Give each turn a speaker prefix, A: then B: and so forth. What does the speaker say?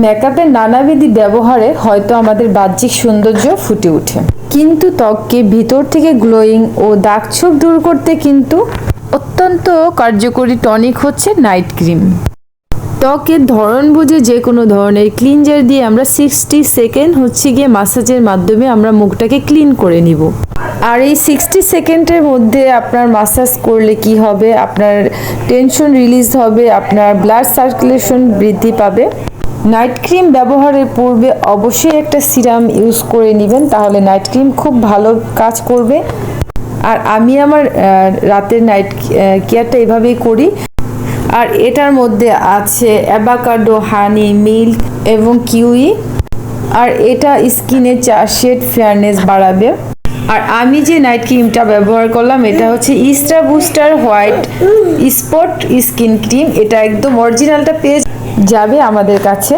A: মেকআপের নানাবিধি ব্যবহারে হয়তো আমাদের বাহ্যিক সৌন্দর্য ফুটে ওঠে। কিন্তু ত্বককে ভিতর থেকে গ্লোয়িং ও দাগছোপ দূর করতে কিন্তু অত্যন্ত কার্যকরী টনিক হচ্ছে নাইট ক্রিম। ত্বকের ধরন বুঝে যে কোনো ধরনের ক্লিনজার দিয়ে আমরা সিক্সটি সেকেন্ড হচ্ছে গিয়ে মাসাজের মাধ্যমে আমরা মুখটাকে ক্লিন করে নিব। আর এই সিক্সটি সেকেন্ডের মধ্যে আপনার মাসাজ করলে কি হবে? আপনার টেনশন রিলিজ হবে, আপনার ব্লাড সার্কুলেশন বৃদ্ধি পাবে। নাইট ক্রিম ব্যবহারের পূর্বে অবশ্যই একটা সিরাম ইউজ করে নেবেন, তাহলে নাইট ক্রিম খুব ভালো কাজ করবে। আর আমি আমার রাতের নাইট কেয়ারটা এভাবেই করি। আর এটার মধ্যে আছে অ্যাভাকাডো, হানি, মিল্ক এবং কিউই। আর এটা স্কিনে শেড ফেয়ারনেস বাড়াবে। আর আমি যে নাইট ক্রিমটা ব্যবহার করলাম, এটা হচ্ছে insta booster white spot skin cream. এটা একদম অরিজিনালটা পেয়ে যাবে আমাদের কাছে।